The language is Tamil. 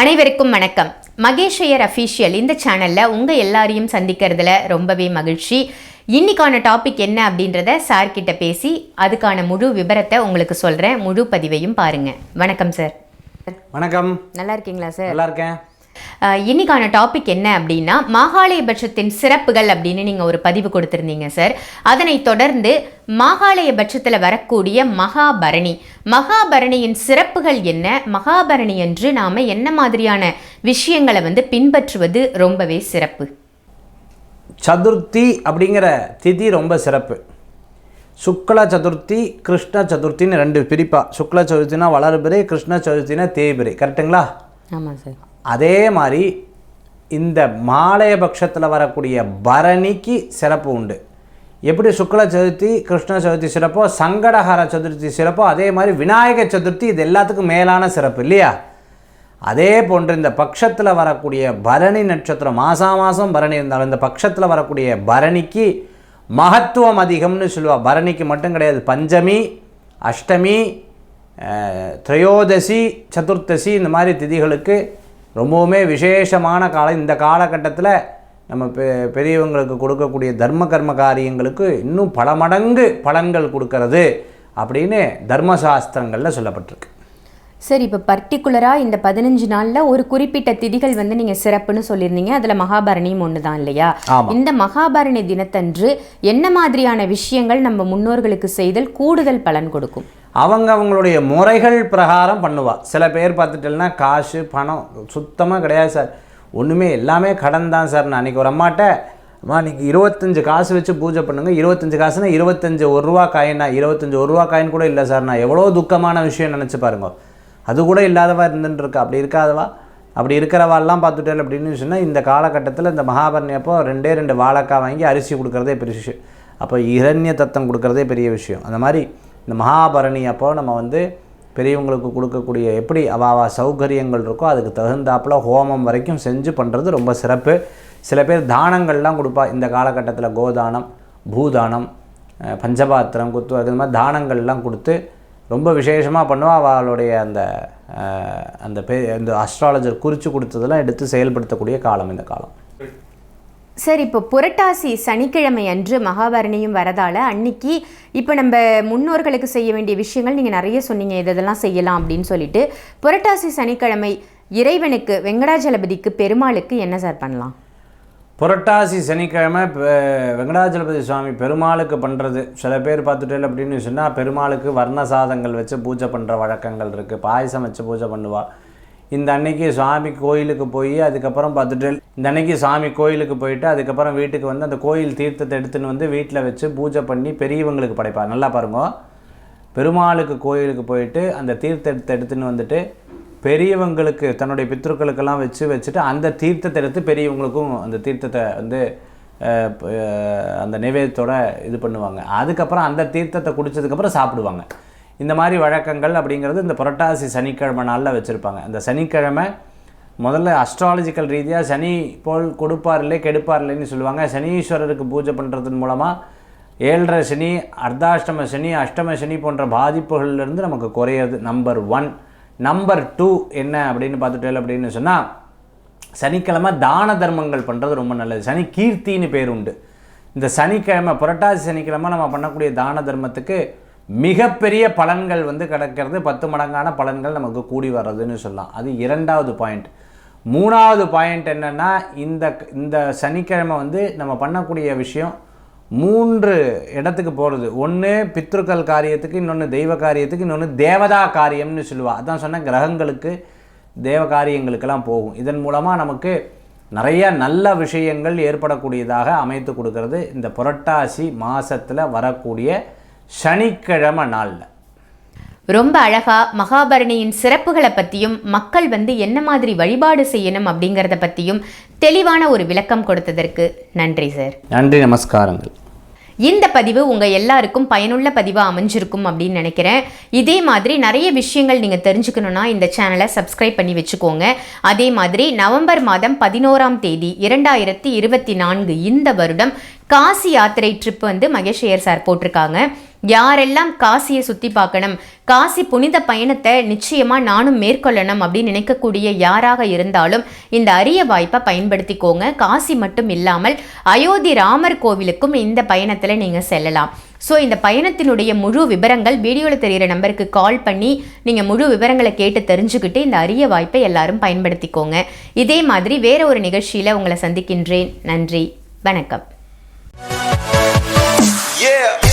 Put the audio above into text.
அனைவருக்கும் வணக்கம். மகேஷ் ஐயர் அஃபீஷியல் இந்த சேனலில் உங்கள் எல்லாரையும் சந்திக்கிறதுல ரொம்பவே மகிழ்ச்சி. இன்னைக்கான டாபிக் என்ன அப்படின்றத சார் கிட்ட பேசி அதுக்கான முழு விவரத்தை உங்களுக்கு சொல்கிறேன் முழு பதிவையும் பாருங்கள் வணக்கம் சார் வணக்கம். நல்லா இருக்கீங்களா சார் நல்லா இருக்கேன். இன்னைக்கான டாபிக் என்ன அப்படின்னா மாகாளயபட்சத்தின் சிறப்புகள் அப்படின்னு நீங்கள் ஒரு பதிவு கொடுத்துருந்தீங்க சார் அதனைத் தொடர்ந்து மாகாளயபட்சத்தில் வரக்கூடிய மகாபரணி. மகாபரணியின் சிறப்புகள் என்ன? மகாபரணி என்று நாம் என்ன மாதிரியான விஷயங்களை வந்து பின்பற்றுவது ரொம்பவே சிறப்பு? சதுர்த்தி அப்படிங்கிற திதி ரொம்ப சிறப்பு. சுக்ல சதுர்த்தி கிருஷ்ண சதுர்த்தின்னு ரெண்டு பிரிப்பா. சுக்ல சதுர்த்தினா வளர்பிறை கிருஷ்ண சதுர்த்தினா தேய்பிறை. கரெக்டுங்களா ஆமாம் சார் அதே மாதிரி இந்த மாலயபட்சத்தில் வரக்கூடிய பரணிக்கு சிறப்பு உண்டு. எப்படி சுக்ல சதுர்த்தி கிருஷ்ண சதுர்த்தி சிறப்போ சங்கடஹர சதுர்த்தி சிறப்போ அதே மாதிரி விநாயக சதுர்த்தி இது எல்லாத்துக்கும் மேலான சிறப்பு இல்லையா? அதே போன்று இந்த பட்சத்தில் வரக்கூடிய பரணி நட்சத்திரம் மாதம் மாதம் பரணி இருந்தாலும் இந்த பட்சத்தில் வரக்கூடிய பரணிக்கு மகத்துவம் அதிகம்னு சொல்லுவா. பரணிக்கு மட்டும் கிடையாது பஞ்சமி அஷ்டமி த்ரயோதசி திரையோதசி சதுர்த்தசி இந்த மாதிரி திதிகளுக்கு ரொம்பவுமே விசேஷமான காலம் இந்த காலகட்டத்தில் நம்ம பெ பெரியவங்களுக்கு கொடுக்கக்கூடிய தர்ம கர்ம காரியங்களுக்கு இன்னும் பல மடங்கு பலன்கள் கொடுக்கறது அப்படின்னு தர்மசாஸ்திரங்களில் சொல்லப்பட்டிருக்கு. சார் இப்போ பர்டிகுலராக இந்த பதினஞ்சு நாளில் ஒரு குறிப்பிட்ட திதிகள் வந்து நீங்கள் சிறப்புன்னு சொல்லியிருந்தீங்க. அதில் மகாபரணியும் ஒன்று தான் இல்லையா. இந்த மகாபரணி தினத்தன்று என்ன மாதிரியான விஷயங்கள் நம்ம முன்னோர்களுக்கு செய்தல் கூடுதல் பலன் கொடுக்கும்? அவங்க அவங்களுடைய முறைகள் பிரகாரம் பண்ணுவாள் சில பேர் பார்த்துட்டேன்னா காசு பணம் சுத்தமாக கிடையாது சார். ஒன்றுமே எல்லாமே கடன் தான் சார். நான் அன்றைக்கி ஒரு அம்மாட்ட அம்மா இன்னைக்கு இருபத்தஞ்சு காசு வச்சு பூஜை பண்ணுங்கள் இருபத்தஞ்சு காசுனா இருபத்தஞ்சு ஒரு ரூபா காயினா. இருபத்தஞ்சு ஒரு ரூபா காயின் கூட இல்லை சார். நான் எவ்வளோ துக்கமான விஷயம் நினச்சி பாருங்க. அது கூட இல்லாதவா இருந்துட்டுருக்கா அப்படி இருக்காதவா? அப்படி இருக்கிறவாள்லாம் பார்த்துட்டேன் அப்படின்னு சொன்னால் இந்த காலகட்டத்தில் இந்த மகாபரணி அப்போ ரெண்டே ரெண்டு வாழைக்காய் வாங்கி அரிசி கொடுக்குறதே பெரிய விஷயம். அப்போ இரண்ய தத்தம் கொடுக்குறதே பெரிய விஷயம். அந்த மாதிரி இந்த மகாபரணி அப்போ நம்ம வந்து பெரியவங்களுக்கு கொடுக்கக்கூடிய எப்படி அவாவா சௌகரியங்கள் இருக்கோ அதுக்கு தகுந்தாப்புல ஹோமம் வரைக்கும் செஞ்சு பண்ணுறது ரொம்ப சிறப்பு. சில பேர் தானங்கள்லாம் கொடுப்பா. இந்த காலகட்டத்தில் கோதானம் பூதானம் பஞ்சபாத்திரம் குத்து அது மாதிரி தானங்கள்லாம் கொடுத்து ரொம்ப விசேஷமாக பண்ணுவாள் அவளுடைய அந்த அந்த பே அந்த அஸ்ட்ராலஜர் குறித்து கொடுத்ததெல்லாம் எடுத்து செயல்படுத்தக்கூடிய காலம் இந்த காலம். சார் இப்போ புரட்டாசி சனிக்கிழமை அன்று மகாபரணியும் வரதால அன்னைக்கு இப்போ நம்ம முன்னோர்களுக்கு செய்ய வேண்டிய விஷயங்கள் நீங்கள் நிறைய சொன்னீங்க இதெல்லாம் செய்யலாம் அப்படின்னு சொல்லிட்டு புரட்டாசி சனிக்கிழமை இறைவனுக்கு வெங்கடாஜலபதிக்கு பெருமாளுக்கு என்ன சார் பண்ணலாம்? புரட்டாசி சனிக்கிழமை வெங்கடாஜலபதி சுவாமி பெருமாளுக்கு பண்ணுறது சில பேர் பார்த்துட்டு அப்படின்னு சொன்னால் பெருமாளுக்கு வர்ண சாதங்கள் வச்சு பூஜை பண்ணுற வழக்கங்கள் இருக்குது பாயசம் வச்சு பூஜை பண்ணுவாள் இந்த அன்னைக்கு சுவாமி கோயிலுக்கு போய் அதுக்கப்புறம் பார்த்துட்டு இந்த அன்னைக்கு சாமி கோயிலுக்கு போயிட்டு அதுக்கப்புறம் வீட்டுக்கு வந்து அந்த கோயில் தீர்த்தத்தை எடுத்துன்னு வந்து வீட்டில் வச்சு பூஜை பண்ணி பெரியவங்களுக்கு படைப்பார் நல்லா பாருங்க. பெருமாளுக்கு கோயிலுக்கு போயிட்டு அந்த தீர்த்தத்தை எடுத்துன்னு வந்துட்டு பெரியவங்களுக்கு தன்னுடைய பித்ருக்களுக்கெல்லாம் வச்சு வச்சுட்டு அந்த தீர்த்தத்தை எடுத்து பெரியவங்களுக்கும் அந்த தீர்த்தத்தை வந்து அந்த நைவேத்தியத்தோட இது பண்ணுவாங்க. அதுக்கப்புறம் அந்த தீர்த்தத்தை குடிச்சதுக்கப்புறம் சாப்பிடுவாங்க. இந்த மாதிரி வழக்கங்கள் அப்படிங்கிறது இந்த புரட்டாசி சனிக்கிழமை நாளில் வச்சுருப்பாங்க. அந்த சனிக்கிழமை முதல்ல அஸ்ட்ராலஜிக்கல் ரீதியாக சனி போல் கொடுப்பார் இல்லை கெடுப்பார் இல்லைன்னு சொல்லுவாங்க. சனீஸ்வரருக்கு பூஜை பண்ணுறதன் மூலமாக ஏழரை சனி அர்த்தாஷ்டம சனி அஷ்டம சனி போன்ற பாதிப்புகள்லேருந்து நமக்கு குறையிறது. நம்பர் ஒன் நம்பர் டூ என்ன அப்படின்னு பார்த்துட்டேன் அப்படின்னு சொன்னால் சனிக்கிழமை தான தர்மங்கள் பண்ணுறது ரொம்ப நல்லது. சனி கீர்த்தின்னு பேர் உண்டு. இந்த சனிக்கிழமை புரட்டாசி சனிக்கிழமை நம்ம பண்ணக்கூடிய தான தர்மத்துக்கு மிகப்பெரிய பலன்கள் வந்து கிடைக்கிறது பத்து மடங்கான பலன்கள் நமக்கு கூடி வர்றதுன்னு சொல்லலாம். அது இரண்டாவது பாயிண்ட் மூணாவது பாயிண்ட் என்னென்னா இந்த இந்த சனிக்கிழமை வந்து நம்ம பண்ணக்கூடிய விஷயம் மூன்று இடத்துக்கு போகிறது ஒன்று பித்ருக்கள் காரியத்துக்கு இன்னொன்று தெய்வ காரியத்துக்கு இன்னொன்று தேவதா காரியம்னு சொல்லுவா. அதான் சொன்ன கிரகங்களுக்கு தேவ காரியங்களுக்கெல்லாம் போகும். இதன் மூலமாக நமக்கு நிறைய நல்ல விஷயங்கள் ஏற்படக்கூடியதாக அமைத்து கொடுக்கறது. இந்த புரட்டாசி மாதத்தில் வரக்கூடிய சனிக்கிழமை நாளில். ரொம்ப அழகா மகாபரணியின் சிறப்புகளை பற்றியும் மக்கள் வந்து என்ன மாதிரி வழிபாடு செய்யணும் அப்படிங்கிறத பற்றியும் தெளிவான ஒரு விளக்கம் கொடுத்ததற்கு நன்றி சார். நன்றி நமஸ்காரங்கள். இந்த பதிவு உங்கள் எல்லாருக்கும் பயனுள்ள பதிவாக அமைஞ்சிருக்கும் அப்படின்னு நினைக்கிறேன். இதே மாதிரி நிறைய விஷயங்கள் நீங்கள் தெரிஞ்சுக்கணுன்னா இந்த சேனலை சப்ஸ்கிரைப் பண்ணி வச்சுக்கோங்க. அதே மாதிரி நவம்பர் மாதம் பதினோராம் தேதி இரண்டாயிரத்தி இருபத்தி நான்கு இந்த வருடம் காசி யாத்திரை ட்ரிப் வந்து மகேஷ் ஐயர் சார் போட்டிருக்காங்க. யாரெல்லாம் காசியை சுற்றி பார்க்கணும் காசி புனித பயணத்தை நிச்சயமாக நானும் மேற்கொள்ளணும் அப்படின்னு நினைக்கக்கூடிய யாராக இருந்தாலும் இந்த அரிய வாய்ப்பை பயன்படுத்திக்கோங்க. காசி மட்டும் இல்லாமல் அயோத்தி ராமர் கோவிலுக்கும் இந்த பயணத்தில் நீங்கள் செல்லலாம். ஸோ இந்த பயணத்தினுடைய முழு விவரங்கள் வீடியோவில் தெரிகிற நம்பருக்கு கால் பண்ணி நீங்கள் முழு விவரங்களை கேட்டு தெரிஞ்சுக்கிட்டு இந்த அரிய வாய்ப்பை எல்லாரும் பயன்படுத்திக்கோங்க. இதே மாதிரி வேற ஒரு நிகழ்ச்சியில் உங்களை சந்திக்கின்றேன். நன்றி. வணக்கம். Yeah.